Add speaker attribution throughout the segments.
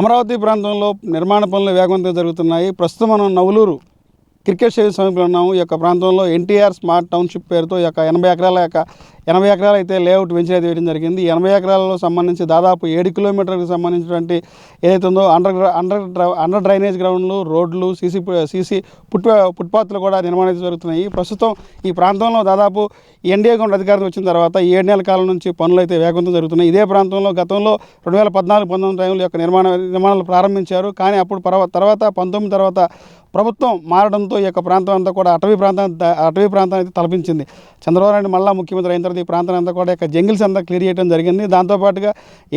Speaker 1: అమరావతి ప్రాంతంలో నిర్మాణ పనులు వేగవంతంగా జరుగుతున్నాయి. ప్రస్తుతం మనం నవలూరు క్రికెట్ స్టేడియం సమీపంలో ఉన్నాము. ఈ యొక్క ప్రాంతంలో ఎన్టీఆర్ స్మార్ట్ టౌన్షిప్ పేరుతో ఈ యొక్క ఎనభై ఎకరాల యొక్క ఎనభై ఎకరాలు అయితే లేఅవుట్ వెంచర్ వేయడం జరిగింది. ఎనభై ఎకరాలలో సంబంధించి దాదాపు ఏడు కిలోమీటర్లకు సంబంధించినటువంటి ఏదైతే ఉందో అండర్ అండర్ అండర్ డ్రైనేజ్ గ్రౌండ్లు రోడ్లు సీసీ సీసీ ఫుట్ ఫుట్పాత్లు కూడా నిర్మాణం జరుగుతున్నాయి. ప్రస్తుతం ఈ ప్రాంతంలో దాదాపు ఎన్డీఏ గవర్నమెంట్ అధికారం వచ్చిన తర్వాత ఏడు నెలల కాలం నుంచి పనులు అయితే వేగవంతం జరుగుతున్నాయి. ఇదే ప్రాంతంలో గతంలో రెండు వేల పద్నాలుగు పంతొమ్మిది టైంలో యొక్క నిర్మాణ నిర్మాణాలు ప్రారంభించారు. కానీ అప్పుడు తర్వాత పంతొమ్మిది తర్వాత ప్రభుత్వం మారడంతో ఈ యొక్క ప్రాంతం అంతా కూడా అటవీ ప్రాంతం అటవీ ప్రాంతం అయితే తలపించింది. చంద్రబాబు నాయుడు మళ్ళా ముఖ్యమంత్రి అయిన తర్వాత ఈ ప్రాంతం అంతా కూడా యొక్క జంగిల్స్ అంతా క్లియర్ చేయడం జరిగింది. దాంతోపాటుగా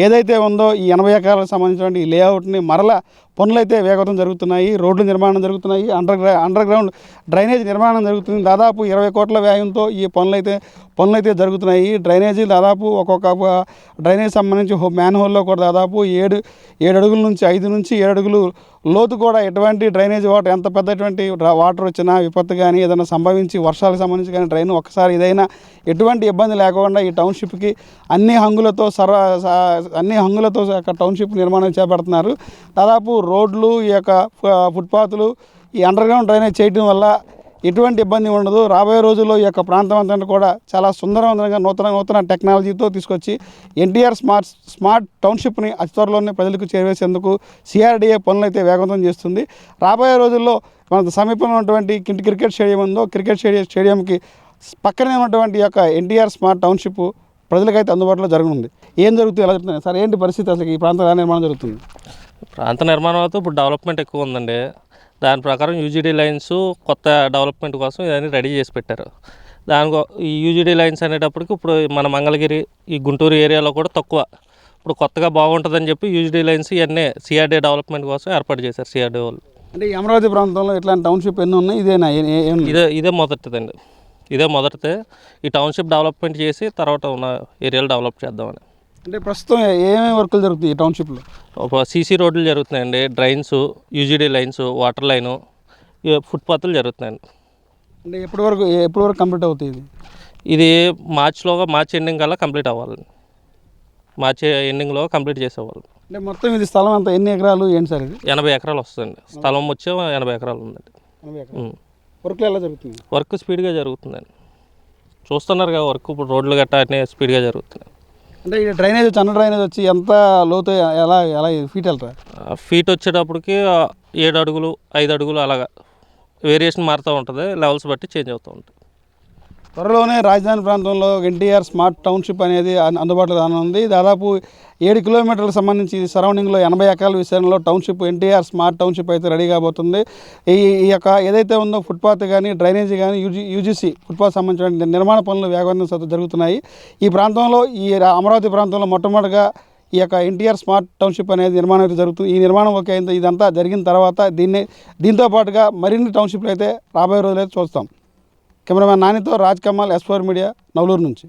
Speaker 1: ఏదైతే ఉందో ఈ ఎనభై ఎకరాలకు సంబంధించినటువంటి ఈ లేఅవుట్ని మరలా పనులు అయితే వేగవంతం జరుగుతున్నాయి. రోడ్లు నిర్మాణం జరుగుతున్నాయి. అండర్ అండర్ గ్రౌండ్ డ్రైనేజ్ నిర్మాణం జరుగుతుంది. దాదాపు ఇరవై కోట్ల వ్యయంతో ఈ పనులు అయితే పనులు అయితే జరుగుతున్నాయి డ్రైనేజీ దాదాపు ఒక్కొక్క డ్రైనేజ్ సంబంధించి మ్యాన్ హోల్లో కూడా దాదాపు ఏడు ఏడు అడుగుల నుంచి ఐదు నుంచి ఏడు అడుగులు లోతు కూడా ఎటువంటి డ్రైనేజ్ వాటర్ ఎంత పెద్దటువంటి వాటర్ వచ్చినా విపత్తు కానీ ఏదైనా సంభవించి వర్షాలకు సంబంధించి కానీ డ్రైన్ ఒక్కసారి ఏదైనా ఎటువంటి ఇబ్బంది లేకుండా ఈ టౌన్షిప్కి అన్ని హంగులతో సర్వ స- అన్ని హంగులతో టౌన్షిప్ నిర్మాణం చేపడుతున్నారు. దాదాపు రోడ్లు ఈ యొక్క ఫుట్పాత్లు ఈ అండర్గ్రౌండ్ డ్రైనేజ్ చేయడం వల్ల ఎటువంటి ఇబ్బంది ఉండదు. రాబోయే రోజుల్లో ఈ యొక్క ప్రాంతం అంతా కూడా చాలా సుందరవంతంగా నూతన నూతన టెక్నాలజీతో తీసుకొచ్చి ఎన్టీఆర్ స్మార్ట్ స్మార్ట్ టౌన్షిప్ని అతి త్వరలోనే ప్రజలకు చేరవేసేందుకు సిఆర్డీఏ పనులు అయితే వేగవంతం చేస్తుంది. రాబోయే రోజుల్లో మన సమీపంలో ఉన్నటువంటి కింటి క్రికెట్ స్టేడియం ఉందో క్రికెట్ స్టేడియం స్టేడియంకి పక్కనే ఉన్నటువంటి యొక్క ఎన్టీఆర్ స్మార్ట్ టౌన్షిప్ ప్రజలకైతే అందుబాటులో జరగనుంది. ఏం జరుగుతుంది ఎలా జరుగుతుంది సార్ ఏంటి పరిస్థితి అసలు ఈ ప్రాంతం నిర్మాణం జరుగుతుంది?
Speaker 2: ప్రాంత నిర్మాణం అయితే ఇప్పుడు డెవలప్మెంట్ ఎక్కువ ఉందండి. దాని ప్రకారం యూజీడీ లైన్స్ కొత్త డెవలప్మెంట్ కోసం ఇవన్నీ రెడీ చేసి పెట్టారు. దాని కో- ఈ యూజీడీ లైన్స్ అనేటప్పటికి ఇప్పుడు మన మంగళగిరి ఈ గుంటూరు ఏరియాలో కూడా తక్కువ. ఇప్పుడు కొత్తగా బాగుంటుందని చెప్పి యూజీడీ లైన్స్ ఇవన్నీ సిఆర్డీ డెవలప్మెంట్ కోసం ఏర్పాటు చేశారు సిఆర్డీ వాళ్ళు.
Speaker 1: అంటే అమరావతి ప్రాంతంలో ఇట్లాంటి టౌన్షిప్ ఎన్ని ఉన్నాయి? ఇదేనా?
Speaker 2: ఇదే ఇదే మొదటిదండి. ఇదే మొదటిదే ఈ టౌన్షిప్ డెవలప్మెంట్ చేసి తర్వాత ఉన్న ఏరియాలు డెవలప్ చేద్దామని.
Speaker 1: అంటే ప్రస్తుతం ఏమేమి వర్కులు జరుగుతాయి ఈ టౌన్షిప్లో?
Speaker 2: ఒక సీసీ రోడ్లు జరుగుతున్నాయండి. Drains UGD lines water line ఫుట్పాత్లు జరుగుతున్నాయండి.
Speaker 1: అంటే ఎప్పటి వరకు ఎప్పటి వరకు కంప్లీట్ అవుతుంది ఇది?
Speaker 2: ఇది మార్చ్లోగా మార్చ్ ఎండింగ్ కల్లా కంప్లీట్ అవ్వాలి మార్చ్ ఎండింగ్లో కంప్లీట్ చేసేవాళ్ళు.
Speaker 1: అంటే మొత్తం ఇది స్థలం అంతా ఎన్ని ఎకరాలు ఏంటి సార్ ఇది?
Speaker 2: ఎనభై ఎకరాలు వస్తుందండి. స్థలం వచ్చి ఎనభై ఎకరాలు ఉందండి.
Speaker 1: ఎనభై ఎకరాలు.
Speaker 2: ఉం.
Speaker 1: వర్క్లు ఎలా జరుగుతుంది
Speaker 2: వర్క్ స్పీడ్గా జరుగుతుందండి. చూస్తున్నారు కదా వర్క్ ఇప్పుడు రోడ్లు గట్టా అన్నీ స్పీడ్గా జరుగుతున్నాయి.
Speaker 1: అంటే ఈ డ్రైనేజ్ వచ్చి అన్న డ్రైనేజ్ వచ్చి ఎంత లోతు ఎలా ఎలా ఫీట్ వెళ్తారు
Speaker 2: ఫీట్ వచ్చేటప్పటికి ఏడు అడుగులు ఐదు అడుగులు అలాగా. వేరియేషన్ మారుతూ ఉంటుంది లెవెల్స్ బట్టి చేంజ్ అవుతూ ఉంటుంది.
Speaker 1: త్వరలోనే రాజధాని ప్రాంతంలో ఎన్టీఆర్ స్మార్ట్ టౌన్షిప్ అనేది అందుబాటులో రానుంది. దాదాపు ఏడు కిలోమీటర్లకు సంబంధించి సరౌండింగ్లో ఎనభై ఎకరాల విస్తరణలో టౌన్షిప్ ఎన్టీఆర్ స్మార్ట్ టౌన్షిప్ అయితే రెడీ కాబోతుంది. ఈ ఈ యొక్క ఏదైతే ఉందో ఫుట్పాత్ కానీ డ్రైనేజీ కానీ యూజీ యూజీసీ ఫుట్పాత్ సంబంధించిన నిర్మాణ పనులు వేగవంతం జరుగుతున్నాయి. ఈ ప్రాంతంలో ఈ అమరావతి ప్రాంతంలో మొట్టమొదటిగా ఈ యొక్క ఎన్టీఆర్ స్మార్ట్ టౌన్షిప్ అనేది నిర్మాణం అయితే జరుగుతుంది. ఈ నిర్మాణం ఒక అయింది ఇదంతా జరిగిన తర్వాత దీన్ని దీంతో పాటుగా మరిన్ని టౌన్షిప్లు అయితే రాబోయే రోజులైతే చూస్తాం. Cameraman నానితో Raj Kamal S four media Navaluru నుంచి.